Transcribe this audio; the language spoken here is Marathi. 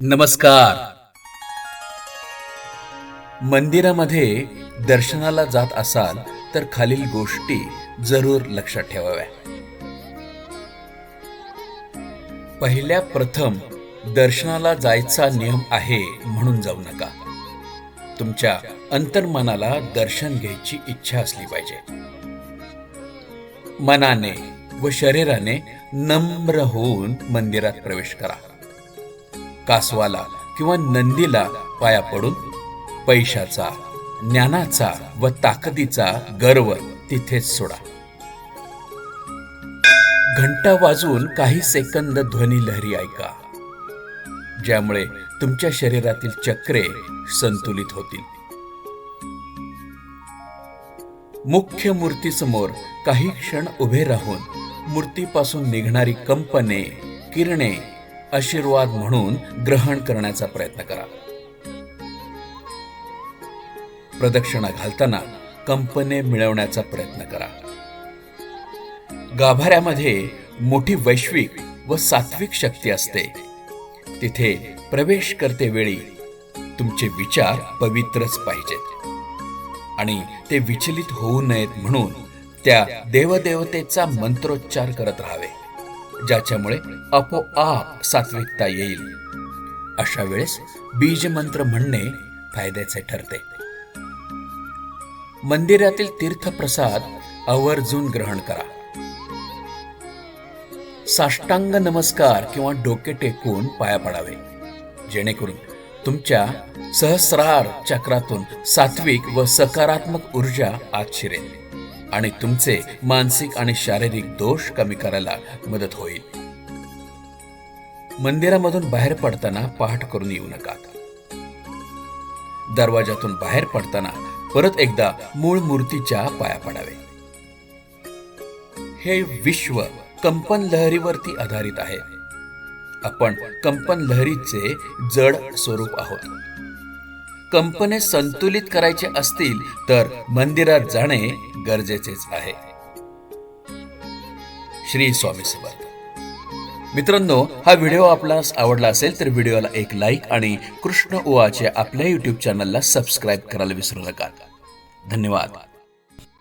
नमस्कार. मंदिरामध्ये दर्शनाला जात असाल तर खालील गोष्टी जरूर लक्षात ठेवाव्या. पहिल्या प्रथम दर्शनाला जायचा नियम आहे म्हणून जाऊ नका. तुमच्या अंतर्मनाला दर्शन घ्यायची इच्छा असली पाहिजे. मनाने व शरीराने नम्र होऊन मंदिरात प्रवेश करा. कासवाला किंवा नंदीला पाया पडून पैशाचा ज्ञानाचा व ताकदीचा गर्व तिथेच सोडा. घंटा वाजून काही सेकंद ध्वनी लहरी ऐका ज्यामुळे तुमच्या शरीरातील चक्रे संतुलित होतील. मुख्य मूर्तीसमोर काही क्षण उभे राहून मूर्तीपासून निघणारी कंपने किरणे आशीर्वाद म्हणून ग्रहण करण्याचा प्रयत्न करा. प्रदक्षिणा घालताना कंपने मिळवण्याचा प्रयत्न करा. गाभाऱ्यामध्ये मोठी वैश्विक व सात्विक शक्ती असते. तिथे प्रवेश करते वेळी तुमचे विचार पवित्रच पाहिजेत. आणि ते विचलित होऊ नयेत म्हणून त्या देवदेवतेचा मंत्रोच्चार करत राहावे. ज्याच्यामुळे आपोआप सात्विकता येईल. अशा वेळेस बीज मंत्र म्हणणे फायद्याचे ठरते. मंदिरातील तीर्थप्रसाद आवर्जून ग्रहण करा. साष्टांग नमस्कार किंवा डोके टेकून पाया पडावे. जेणेकरून तुमच्या सहस्रार चक्रातून सात्विक व सकारात्मक ऊर्जा आत शिरेल. आणि तुमचे मानसिक आणि शारीरिक दोष कमी करायला मदत होईल. मंदिरामधून बाहेर पडताना पहाट करून येऊ नका. दरवाजातून बाहेर पडताना परत एकदा मूळ मूर्तीच्या पाया पडावे. हे विश्व कंपन लहरीवरती आधारित आहे. आपण कंपन लहरीचे जड स्वरूप आहोत. कंपने संतुलित करायचे असतील तर मंदिरात जाणे गरजेचेच आहे. श्री स्वामी समर्थ. मित्रांनो हा व्हिडिओ आपल्यास आवडला असेल तर व्हिडिओला एक लाईक आणि कृष्ण उवाचे आपल्या युट्यूब चॅनलला सबस्क्राईब करायला विसरू नका. धन्यवाद.